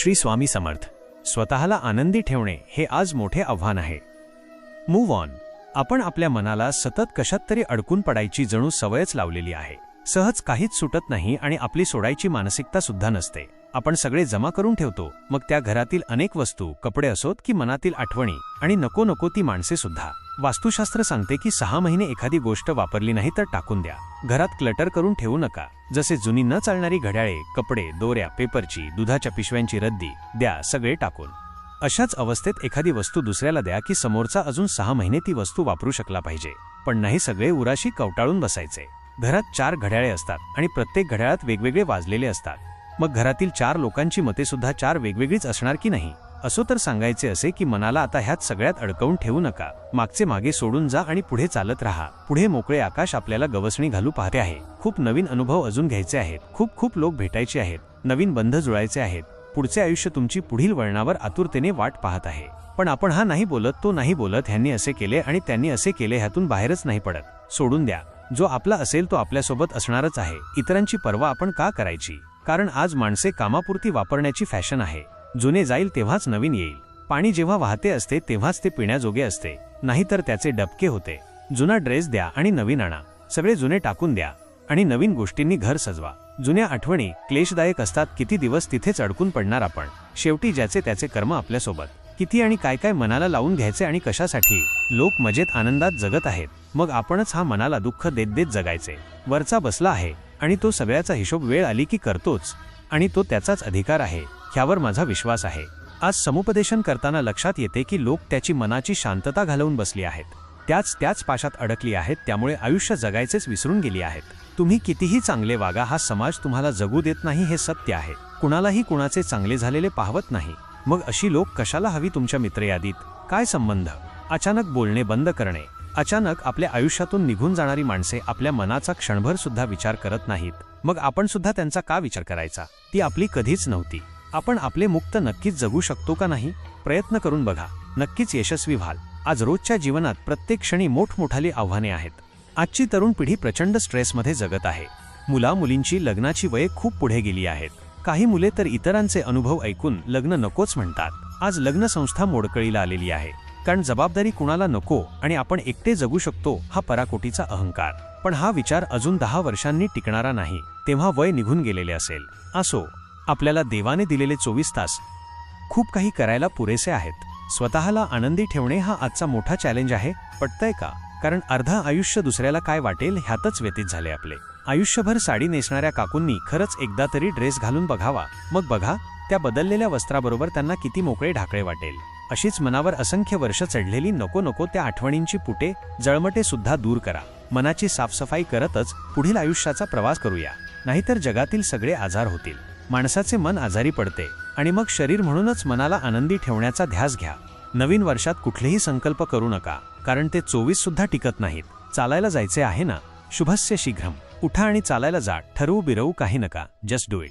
श्री स्वामी समर्थ. स्वतःला आनंदी ठेवणे हे आज मोठे आव्हान आहे. मूव्ह ऑन आपण आपल्या मनाला सतत कशात तरी अडकून पडायची जणू सवयच लावलेली आहे. सहज काहीच सुटत नाही आणि आपली सोडायची मानसिकता सुद्धा नसते. आपण सगळे जमा करून ठेवतो. मग त्या घरातील अनेक वस्तू कपडे असोत की मनातील आठवणी आणि नको नको ती माणसे सुद्धा. वास्तुशास्त्र सांगते की सहा महिने एखादी गोष्ट वापरली नाही तर टाकून द्या. घरात क्लटर करून ठेवू नका. जसे जुनी न चालणारी घड्याळे कपडे दोऱ्या पेपरची दुधाच्या पिशव्यांची रद्दी द्या सगळे टाकून. अशाच अवस्थेत एखादी वस्तू दुसऱ्याला द्या की समोरचा अजून सहा महिने ती वस्तू वापरू शकला पाहिजे. पण नाही सगळे उराशी कवटाळून बसायचे. घरात चार घड्याळे असतात आणि प्रत्येक घड्याळात वेगवेगळे वाजलेले असतात. मग घरातील चार लोकांची मते सुद्धा चार वेगवेगळीच असणार की नाही? असो तर सांगायचे असे की मनाला आता ह्यात सगळ्यात अडकवून ठेवू नका. मागचे मागे सोडून जा आणि पुढे चालत राहा. पुढे मोकळे आकाश आपल्याला गवसणी घालू पाहते आहे. खूप नवीन अनुभव अजून घ्यायचे आहेत. खूप खूप लोक भेटायचे आहेत. नवीन बंध जुळायचे आहेत. पुढचे आयुष्य तुमची पुढील वळणावर आतुरतेने वाट पाहत आहे. पण आपण हा नाही बोलत तो नाही बोलत ह्यांनी असे केले आणि त्यांनी असे केले ह्यातून बाहेरच नाही पडत. सोडून द्या. जो आपला असेल तो आपल्यासोबत असणारच आहे. इतरांची पर्वा आपण का करायची? कारण आज माणसे कामापुरती वापरण्याची फॅशन आहे. जुने जाईल तेव्हाच नवीन येईल. पाणी जेव्हा वाहते असते तेव्हाच ते पिण्याजोगे असते. नाहीतर त्याचे डबके होते. जुना ड्रेस द्या आणि नवीन आणा. सगळे जुने टाकून द्या. आणि नवीन गोष्टींनी घर सजवा. जुन्या आठवणी क्लेशदायक असतात. किती दिवस तिथेच अडकून पडणार आपण. शेवटी ज्याचे त्याचे कर्म आपल्यासोबत. किती आणि काय काय मनाला लावून घ्यायचे आणि कशासाठी? लोक मजेत आनंदात जगत आहेत. मग आपणच हा मनाला दुःख देत देत जगायचे. वरचा बसला आहे. आणि तो सगळ्याचा हिशोब वेळ आली की करतोच आणि तो त्याचाच अधिकार आहे ह्यावर माझा विश्वास आहे. आज समुपदेशन करताना लक्षात येते की लोक त्याची मनाची शांतता घालवून बसली आहेत. त्याच त्याच पाशात अडकली आहेत त्यामुळे आयुष्य जगायचेच विसरून गेली आहेत. तुम्ही कितीही चांगले वागा हा समाज तुम्हाला जगू देत नाही हे सत्य आहे. कुणालाही कुणाचे चांगले झालेले पाहवत नाही. मग अशी लोक कशाला हवी तुमच्या मित्रयादीत? काय संबंध? अचानक बोलणे बंद करणे. अचानक आपल्या आयुष्यातून निघून जाणारी माणसे आपल्या मनाचा क्षणभर सुद्धा विचार करत नाहीत. मग आपण सुद्धा त्यांचा का विचार करायचा? ती आपली कधीच नव्हती. आपण आपले मुक्त नक्कीच जगू शकतो का नाही? प्रयत्न करून बघा. नक्कीच यशस्वी व्हाल. आज रोजच्या जीवनात प्रत्येक क्षणी मोठमोठाली आव्हाने आहेत. आजची तरुण पिढी प्रचंड स्ट्रेसमध्ये जगत आहे. मुला मुलींची लग्नाची वये खूप पुढे गेली आहेत. काही मुले तर इतरांचे अनुभव ऐकून लग्न नकोच म्हणतात. आज लग्न संस्था मोडकळीला आलेली आहे. कारण जबाबदारी कुणाला नको आणि आपण एकटे जगू शकतो हा पराकोटीचा अहंकार. पण हा विचार अजून दहा वर्षांनी टिकणारा नाही तेव्हा वय निघून गेलेले असेल. असो आपल्याला देवाने दिलेले चोवीस तास खूप काही करायला पुरेसे आहेत. स्वतःला आनंदी ठेवणे हा आजचा मोठा चॅलेंज आहे पटतंय का? कारण अर्धा आयुष्य दुसऱ्याला काय वाटेल ह्यातच व्यतीत झाले आपले. आयुष्यभर साडी नेसणाऱ्या काकूंनी खरंच एकदा तरी ड्रेस घालून बघावा. मग बघा त्या बदललेल्या वस्त्राबरोबर त्यांना किती मोकळे ढाकळे वाटेल. अशीच मनावर असंख्य वर्ष चढलेली नको नको त्या आठवणींची पुटे जळमटे सुद्धा दूर करा. मनाची साफसफाई करतच पुढील आयुष्याचा प्रवास करूया. नाहीतर जगातील सगळे आजार होतील. माणसाचे मन आजारी पडते. आणि मग शरीर म्हणूनच मनाला आनंदी ठेवण्याचा ध्यास घ्या. नवीन वर्षात कुठलेही संकल्प करू नका. कारण ते चोवीस सुद्धा टिकत नाहीत. चालायला जायचे आहे ना? शुभस्य शीघ्रम. उठा आणि चालायला जा. ठरवू बिरवू काही नका. जस्ट डू इट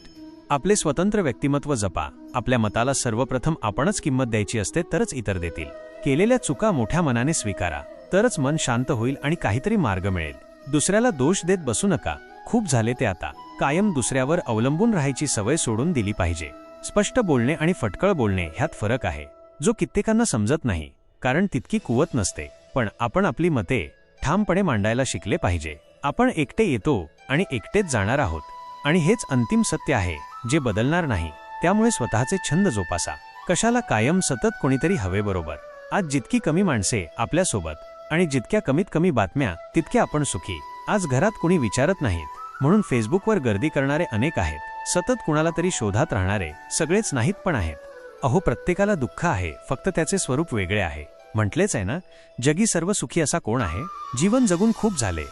आपले स्वतंत्र व्यक्तिमत्व जपा. आपल्या मताला सर्वप्रथम आपणच किंमत द्यायची असते तरच इतर देतील. केलेल्या चुका मोठ्या मनाने स्वीकारा. तरच मन शांत होईल आणि काहीतरी मार्ग मिळेल. दुसऱ्याला दोष देत बसू नका. खूप झाले ते आता. कायम दुसऱ्यावर अवलंबून राहायची सवय सोडून दिली पाहिजे. स्पष्ट बोलणे आणि फटकळ बोलणे ह्यात फरक आहे. जो कित्येकांना समजत नाही कारण तितकी कुवत नसते. पण आपण आपली मते ठामपणे मांडायला शिकले पाहिजे. आपण एकटे येतो आणि एकटेच जाणार आहोत. आणि हेच अंतिम सत्य आहे. जे बदलणार नाही त्यामुळे स्वतःचे छंद जोपासा. कशाला कायम सतत कोणीतरी हवे बरोबर. आज जितकी कमी माणसे आपल्यासोबत आणि जितक्या कमीत कमी बातम्या तितक्या आपण सुखी. आज घरात कोणी विचारत नाहीत म्हणून फेसबुकवर गर्दी करणारे अनेक आहेत. सतत कुणाला तरी शोधात राहणारे सगळेच नाहीत पण आहेत. अहो प्रत्येकाला दुःख आहे फक्त त्याचे स्वरूप वेगळे आहे. म्हटलेच आहे ना जगी सर्व सुखी असा कोण आहे? जीवन जगून खूप झाले.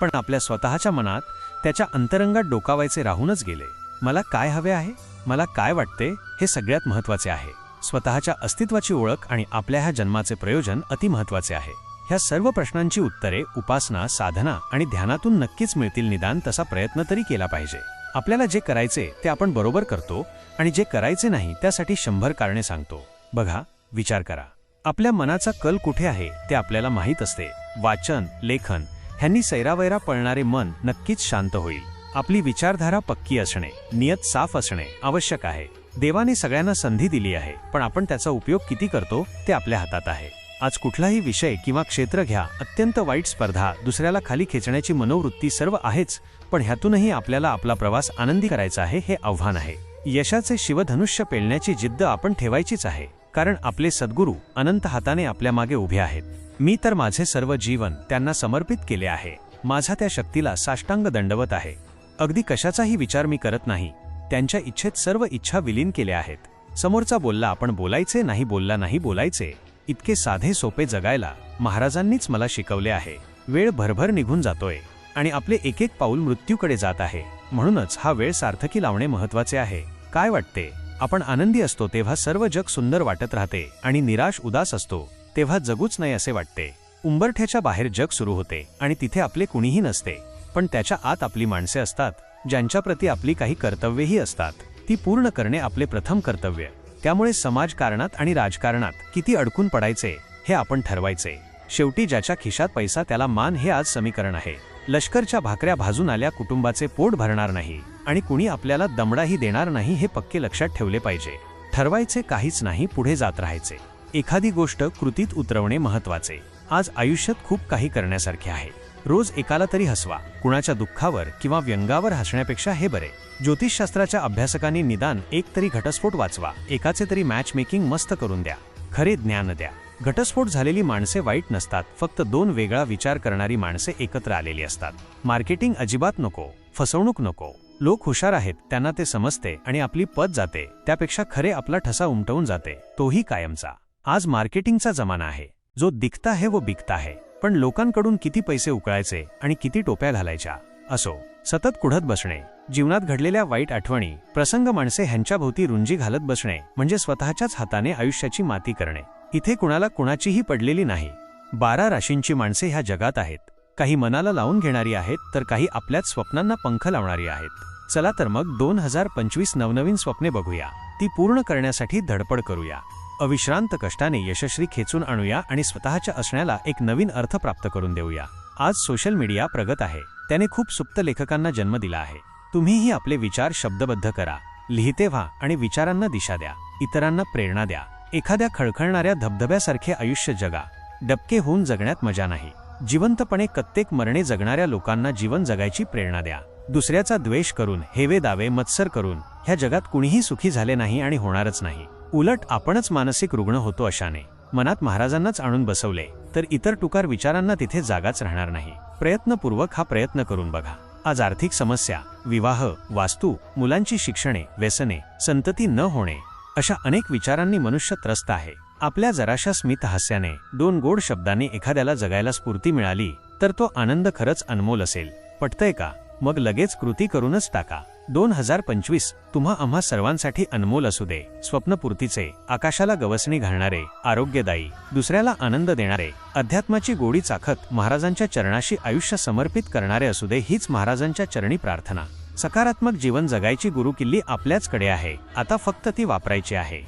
पण आपल्या स्वतःच्या मनात त्याच्या अंतरंगात डोकावायचे राहूनच गेले. मला काय हवे आहे? मला काय वाटते? हे सगळ्यात महत्त्वाचे आहे. स्वतःच्या अस्तित्वाची ओळख आणि आपल्या ह्या जन्माचे प्रयोजन अतिमहत्वाचे आहे. ह्या सर्व प्रश्नांची उत्तरे उपासना साधना आणि ध्यानातून नक्कीच मिळतील निदान तसा प्रयत्न तरी केला पाहिजे. आपल्याला जे करायचे ते आपण बरोबर करतो आणि जे करायचे नाही त्यासाठी शंभर कारणे सांगतो. बघा विचार करा. आपल्या मनाचा कल कुठे आहे ते आपल्याला माहीत असते. वाचन लेखन ह्यांनी सैरावैरा पळणारे मन नक्कीच शांत होईल. आपली विचारधारा पक्की असणे नियत साफ असणे आवश्यक आहे. देवाने सगळ्यांना संधी दिली आहे पण आपण त्याचा उपयोग किती करतो ते आपल्या हातात आहे. आज कुठलाही विषय किंवा क्षेत्र घ्या अत्यंत वाईट स्पर्धा दुसऱ्याला खाली खेचण्याची मनोवृत्ती सर्व आहेच पण ह्यातूनही आपल्याला आपला प्रवास आनंदी करायचा आहे हे आव्हान आहे. यशाचे शिवधनुष्य पेलण्याची जिद्द आपण ठेवायचीच आहे कारण आपले सद्गुरू अनंत हाताने आपल्या मागे उभे आहेत. मी तर माझे सर्व जीवन त्यांना समर्पित केले आहे. माझा त्या शक्तीला साष्टांग दंडवत आहे. अगदी कशाचाही विचार मी करत नाही. त्यांच्या इच्छेत सर्व इच्छा विलीन केल्या आहेत. समोरचा बोलला आपण बोलायचे? नाही बोलला नाही बोलायचे? इतके साधे सोपे जगायला महाराजांनीच मला शिकवले आहे. वेळ भरभर निघून जातोय. आणि आपले एक एक पाऊल मृत्यूकडे जात आहे. म्हणूनच हा वेळ सार्थकी लावणे महत्त्वाचे आहे. काय वाटते? आपण आनंदी असतो तेव्हा सर्व जग सुंदर वाटत राहते आणि निराश उदास असतो तेव्हा जगूच नाही असे वाटते. उंबरठ्याच्या बाहेर जग सुरू होते आणि तिथे आपले कुणीही नसते. पण त्याच्या आत आपली माणसे असतात ज्यांच्याप्रती आपली काही कर्तव्येही असतात. ती पूर्ण करणे आपले प्रथम कर्तव्य. त्यामुळे समाजकारणात आणि राजकारणात किती अडकून पडायचे हे आपण ठरवायचे. शेवटी ज्याच्या खिशात पैसा त्याला मान हे आज समीकरण आहे. लष्करच्या भाकऱ्या भाजून आल्या कुटुंबाचे पोट भरणार नाही. आणि कुणी आपल्याला दमडाही देणार नाही हे पक्के लक्षात ठेवले पाहिजे. ठरवायचे काहीच नाही पुढे जात राहायचे. एखादी गोष्ट कृतीत उतरवणे महत्त्वाचे आज आयुष्यात खूप काही करण्यासारखे आहे. रोज एकाला तरी हसवा. कुणाच्या दुःखावर किंवा व्यंगावर हसण्यापेक्षा हे बरे. ज्योतिषशास्त्राच्या अभ्यासकांनी निदान एक तरी घटस्फोट वाचवा. एकाचे तरी मॅच मेकिंग मस्त करून द्या. खरे ज्ञान द्या. घटस्फोट झालेली माणसे वाईट नसतात. फक्त दोन वेगळा विचार करणारी माणसे एकत्र आलेली असतात. मार्केटिंग अजिबात नको. फसवणूक नको. लोक हुशार आहेत. त्यांना ते समजते आणि आपली पद जाते. त्यापेक्षा खरे आपला ठसा उमटवून जाते. तोही कायमचा. आज मार्केटिंगचा जमाना आहे. जो दिखता है वो बिकता है. पण लोकांकडून किती पैसे उकळायचे आणि किती टोप्या घालायच्या? असो सतत कुढत बसणे जीवनात घडलेल्या वाईट आठवणी प्रसंग माणसे ह्यांच्याभोवती रुंजी घालत बसणे म्हणजे स्वतःच्याच हाताने आयुष्याची माती करणे. इथे कुणाला कुणाचीही पडलेली नाही. बारा राशींची माणसे ह्या जगात आहेत. काही मनाला लावून घेणारी आहेत तर काही आपल्याच स्वप्नांना पंख लावणारी आहेत. चला तर मग दोन हजार पंचवीस नवनवीन स्वप्ने बघूया. ती पूर्ण करण्यासाठी धडपड करूया. अविश्रांत कष्टाने यशस्वी खेचून आणूया आणि स्वतःच्या असण्याला एक नवीन अर्थ प्राप्त करून देऊया. आज सोशल मीडिया प्रगत आहे. त्याने खूप सुप्त लेखकांना जन्म दिला आहे. तुम्हीही आपले विचार शब्दबद्ध करा. लिहिते व्हा आणि विचारांना दिशा द्या. इतरांना प्रेरणा द्या. एखाद्या खळखळणाऱ्या धबधब्यासारखे आयुष्य जगा. डबके होऊन जगण्यात मजा नाही. जिवंतपणे प्रत्येक मरणे जगणाऱ्या लोकांना जीवन जगायची प्रेरणा द्या. दुसऱ्याचा द्वेष करून हेवे दावे मत्सर करून ह्या जगात कुणीही सुखी झाले नाही आणि होणारच नाही. उलट आपणच मानसिक रुग्ण होतो अशाने. मनात महाराजांनाच आणून बसवले तर इतर टुकार विचारांना तिथे जागाच राहणार नाही. प्रयत्नपूर्वक हा प्रयत्न करून बघा. आज आर्थिक समस्या विवाह वास्तू मुलांची शिक्षणे व्यसने संतती न होणे अशा अनेक विचारांनी मनुष्य त्रस्त आहे. आपल्या जराशा स्मित हास्याने दोन गोड शब्दांनी एखाद्याला जगायला स्फूर्ती मिळाली तर तो आनंद खरंच अनमोल असेल. पटतय का? मग लगेच कृती करूनच टाका. दोन हजार पंचवीस तुम्हा आम्हा सर्वांसाठी अनमोल असू दे. स्वप्नपूर्तीचे आकाशाला गवसणी घालणारे आरोग्यदायी दुसऱ्याला आनंद देणारे अध्यात्माची गोडी चाखत महाराजांच्या चरणाशी आयुष्य समर्पित करणारे असू दे हीच महाराजांच्या चरणी प्रार्थना. सकारात्मक जीवन जगायची गुरुकिल्ली आपल्याचकडे आहे. आता फक्त ती वापरायची आहे.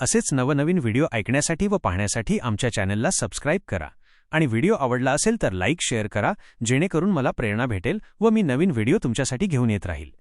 असेच नवनवीन व्हिडिओ ऐकण्यासाठी व पाहण्यासाठी आमच्या चॅनलला सबस्क्राईब करा. आणि व्हिडिओ आवडला असेल तर लाईक शेअर करा जेणेकरून मला प्रेरणा भेटेल व मी नवीन व्हिडिओ तुमच्यासाठी घेऊन येत राहील.